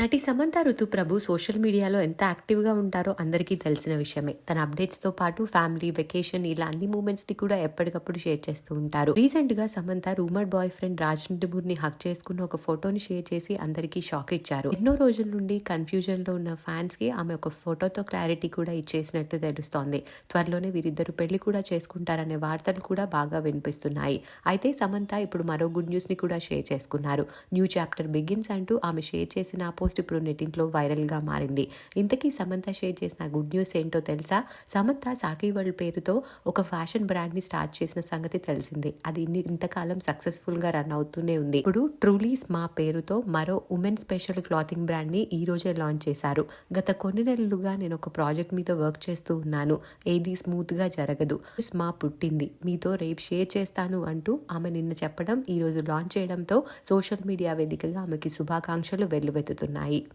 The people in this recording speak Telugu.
నటి సమంత ఋతుప్రభు సోషల్ మీడియాలో ఎంత యాక్టివ్గా ఉంటారో అందరికీ తెలిసిన విషయమే. తన అప్డేట్స్తో పాటు ఫ్యామిలీ వెకేషన్ ఇలా అన్ని మూమెంట్స్ని కూడా ఎప్పటికప్పుడు షేర్ చేస్తూ ఉంటారు. రీసెంట్గా సమంత రూమర్ బాయ్ ఫ్రెండ్ రాజ్ని హక్ చేసుకున్న ఒక ఫోటోని షేర్ చేసి అందరికీ షాక్ ఇచ్చారు. ఎన్నో రోజుల నుండి కన్ఫ్యూజన్లో ఉన్న ఫ్యాన్స్కి ఆమె ఒక ఫోటోతో క్లారిటీ కూడా ఇచ్చేసినట్టు తెలుస్తోంది. త్వరలోనే వీరిద్దరు పెళ్ళి కూడా చేసుకుంటారనే వార్తలు కూడా బాగా వినిపిస్తున్నాయి. అయితే సమంత ఇప్పుడు మరో గుడ్ న్యూస్ని కూడా షేర్ చేసుకున్నారు. న్యూ చాప్టర్ బిగిన్స్ అంటూ ఆమె షేర్ చేసిన పోస్ట్ పోస్ట్ ఇప్పుడు నెట్టింట్లో వైరల్గా మారింది. ఇంతకీ సమంత షేర్ చేసిన గుడ్ న్యూస్ ఏంటో తెలుసా? సమంత సాకి వరల్డ్ పేరుతో ఒక ఫ్యాషన్ బ్రాండ్ని స్టార్ట్ చేసిన సంగతి తెలిసిందే. అది ఇంతకాలం సక్సెస్ఫుల్గా రన్ అవుతూనే ఉంది. ఇప్పుడు ట్రూలీస్ మా పేరుతో మరో ఉమెన్ స్పెషల్ క్లాతింగ్ బ్రాండ్ని ఈ రోజే లాంచ్ చేశారు. గత కొన్ని నెలలుగా నేను ఒక ప్రాజెక్ట్ మీద వర్క్ చేస్తూ ఉన్నాను. ఏది స్మూత్గా జరగదు. మా పుట్టింది. మీతో రేపు షేర్ చేస్తాను అంటూ ఆమె నిన్న చెప్పడం ఈరోజు లాంచ్ చేయడంతో సోషల్ మీడియా వేదికగా ఆమెకి శుభాకాంక్షలు వెల్లువెత్తుతున్నాయి. night.